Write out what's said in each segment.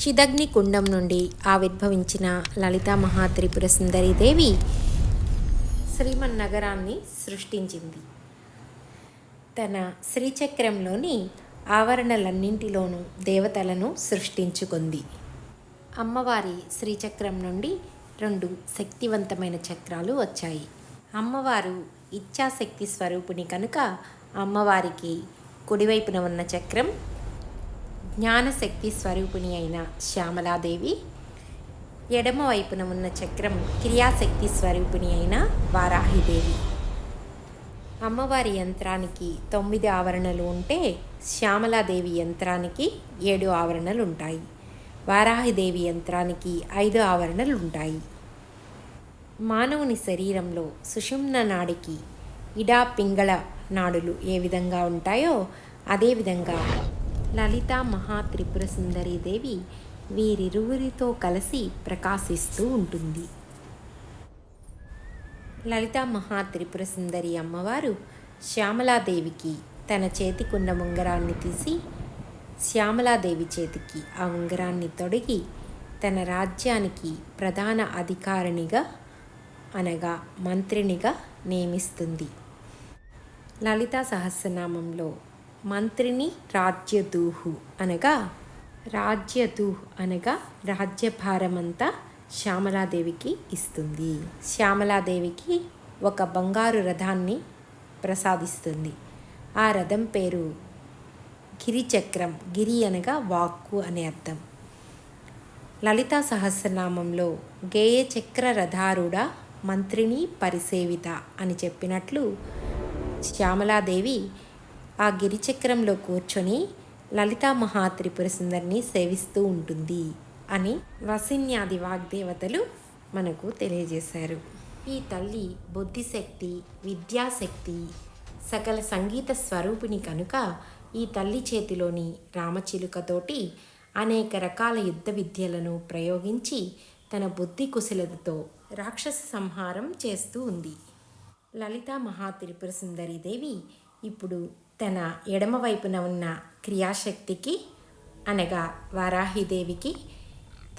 చిదగ్ని కుండం నుండి ఆవిర్భవించిన లలితా మహాత్రిపుర సుందరీదేవి శ్రీమన్నగరాన్ని సృష్టించింది. తన శ్రీచక్రంలోని ఆవరణలన్నింటిలోనూ దేవతలను సృష్టించుకుంది. అమ్మవారి శ్రీచక్రం నుండి రెండు శక్తివంతమైన చక్రాలు వచ్చాయి. అమ్మవారు ఇచ్ఛాశక్తి స్వరూపిణి కనుక అమ్మవారికి కుడివైపున ఉన్న చక్రం జ్ఞానశక్తి స్వరూపిణి అయిన శ్యామలాదేవి ఎడమ వైపున ఉన్న చక్రం క్రియాశక్తి స్వరూపిణి అయిన వారాహిదేవి. అమ్మవారి యంత్రానికి తొమ్మిది ఆవరణలు ఉంటే శ్యామలాదేవి యంత్రానికి ఏడు ఆవరణలు ఉంటాయి వారాహిదేవి యంత్రానికి ఐదు ఆవరణలు ఉంటాయి మానవుని శరీరంలో సుషుమ్న నాడికి ఇడా పింగళ నాడులు ఏ విధంగా ఉంటాయో అదేవిధంగా లలితా మహాత్రిపుర సుందరీదేవి వీరిరువురితో కలిసి ప్రకాశిస్తూ ఉంటుంది. లలితా మహాత్రిపుర సుందరి అమ్మవారు శ్యామలాదేవికి తన చేతికున్న ఉంగరాన్ని తీసి శ్యామలాదేవి చేతికి ఆ ఉంగరాన్ని తొడిగి తన రాజ్యానికి ప్రధాన అధికారినిగా అనగా మంత్రినిగా నియమిస్తుంది. లలితా సహస్రనామంలో మంత్రిని రాజ్యదూహు అనగా రాజ్యదూహ్ అనగా రాజ్యభారమంతా శ్యామలాదేవికి ఇస్తుంది. శ్యామలాదేవికి ఒక బంగారు రథాన్ని ప్రసాదిస్తుంది. ఆ రథం పేరు గిరిచక్రం గిరి అనగా వాక్కు అనే అర్థం. లలితా సహస్రనామంలో గేయ చక్ర మంత్రిని పరిసేవిత అని చెప్పినట్లు శ్యామలాదేవి ఆ గిరిచక్రంలో కూర్చొని లలితా మహాత్రిపుర సుందరిని సేవిస్తూ ఉంటుంది అని వసిన్యాది వాగ్దేవతలు మనకు తెలియజేశారు. ఈ తల్లి బుద్ధిశక్తి విద్యాశక్తి సకల సంగీత స్వరూపిణి కనుక ఈ తల్లి చేతిలోని రామచిలుకతోటి అనేక రకాల యుద్ధ విద్యలను ప్రయోగించి తన బుద్ధి కుశలతతో రాక్షస సంహారం చేస్తూ ఉంది. లలితా మహాత్రిపుర సుందరీదేవి ఇప్పుడు తన ఎడమ వైపున ఉన్న క్రియాశక్తికి అనగా వారాహిదేవికి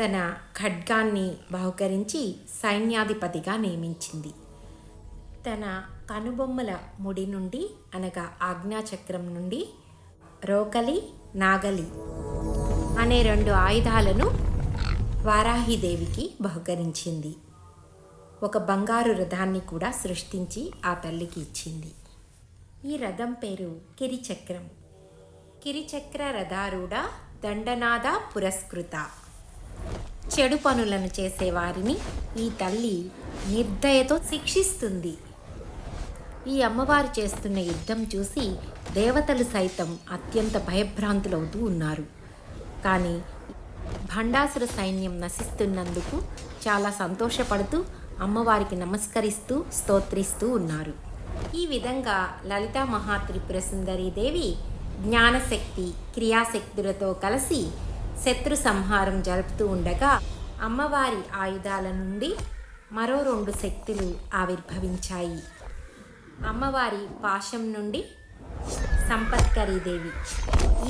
తన ఖడ్గాన్ని బహుకరించి సైన్యాధిపతిగా నియమించింది. తన కనుబొమ్మల ముడి నుండి అనగా ఆజ్ఞాచక్రం నుండి రోకలి నాగలి అనే రెండు ఆయుధాలను వారాహిదేవికి బహుకరించింది. ఒక బంగారు రథాన్ని కూడా సృష్టించి ఆ తల్లికి ఇచ్చింది. ఈ రథం పేరు కిరిచక్రం కిరిచక్ర రథారూఢ దండనాద పురస్కృత. చెడు పనులను చేసేవారిని ఈ తల్లి నిర్దయతో శిక్షిస్తుంది. ఈ అమ్మవారు చేస్తున్న యుద్ధం చూసి దేవతలు సైతం అత్యంత భయభ్రాంతులవుతూ ఉన్నారు. కానీ భండాసుర సైన్యం నశిస్తున్నందుకు చాలా సంతోషపడుతూ అమ్మవారికి నమస్కరిస్తూ స్తోత్రిస్తూ ఉన్నారు. ఈ విధంగా లలితా మహాత్రిపుర సుందరీదేవి జ్ఞానశక్తి క్రియాశక్తులతో కలిసి శత్రు సంహారం జరుపుతూ ఉండగా అమ్మవారి ఆయుధాల నుండి మరో రెండు శక్తులు ఆవిర్భవించాయి. అమ్మవారి పాశం నుండి సంపత్కరీదేవి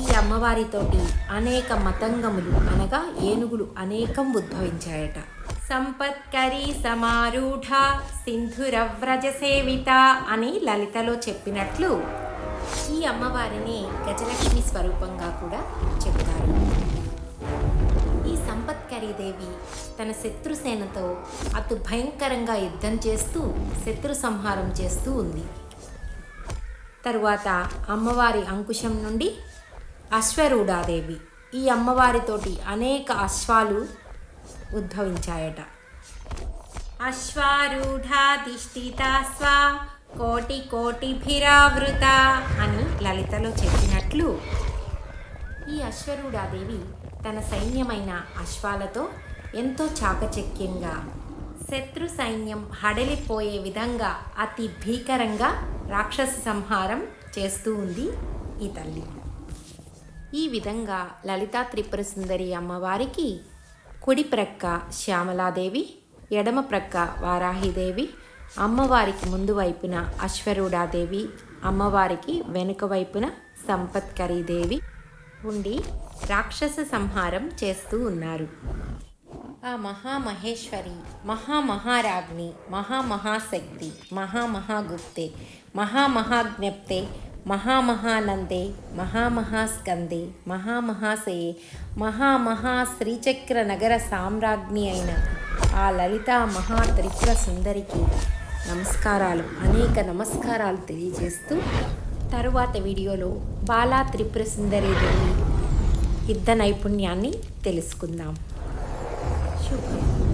ఈ అమ్మవారితోటి అనేక మతంగములు అనగా ఏనుగులు అనేకం ఉద్భవించాయట. సంపత్కరి సమారూఢ సింధురవ్రజసేవిత అని లలితలో చెప్పినట్లు ఈ అమ్మవారిని గజలక్ష్మి స్వరూపంగా కూడా చెప్తారు. ఈ సంపత్కరీదేవి తన శత్రుసేనతో అతి భయంకరంగా యుద్ధం చేస్తూ శత్రు సంహారం చేస్తూ ఉంది. తరువాత అమ్మవారి అంకుశం నుండి అశ్వరూఢాదేవి. ఈ అమ్మవారితోటి అనేక అశ్వాలు ఉద్భవించాయట. అశ్వారూఢాధిష్ఠితాస్వ కోటి కోటిభిరావృత అని లలితలో చెప్పినట్లు ఈ అశ్వరూఢాదేవి తన సైన్యమైన అశ్వాలతో ఎంతో చాకచక్యంగా శత్రు సైన్యం హడలిపోయే విధంగా అతి భీకరంగా రాక్షస సంహారం చేస్తూ ఉంది ఈ తల్లి. ఈ విధంగా లలితా త్రిపుర సుందరి అమ్మవారికి కుడి ప్రక్క శ్యామలాదేవి ఎడమ ప్రక్క వారాహిదేవి అమ్మవారికి ముందు వైపున అశ్వరూఢాదేవి అమ్మవారికి వెనుక వైపున సంపత్కరీదేవి ఉండి రాక్షస సంహారం చేస్తూ ఉన్నారు. ఆ మహామహేశ్వరి మహామహారాజ్ని మహామహాశక్తి మహామహాగుప్తే మహామహాజ్ఞప్తే మహామహానందే మహామహాస్కందే మహామహాశయే మహామహా శ్రీచక్ర నగర సామ్రాజ్ఞి అయిన ఆ లలిత మహా త్రిపుర సుందరికి నమస్కారాలు. అనేక నమస్కారాలు తెలియజేస్తూ తరువాత వీడియోలో బాలా త్రిపుర సుందరి యుద్ధ నైపుణ్యాన్ని తెలుసుకుందాం. శుభం.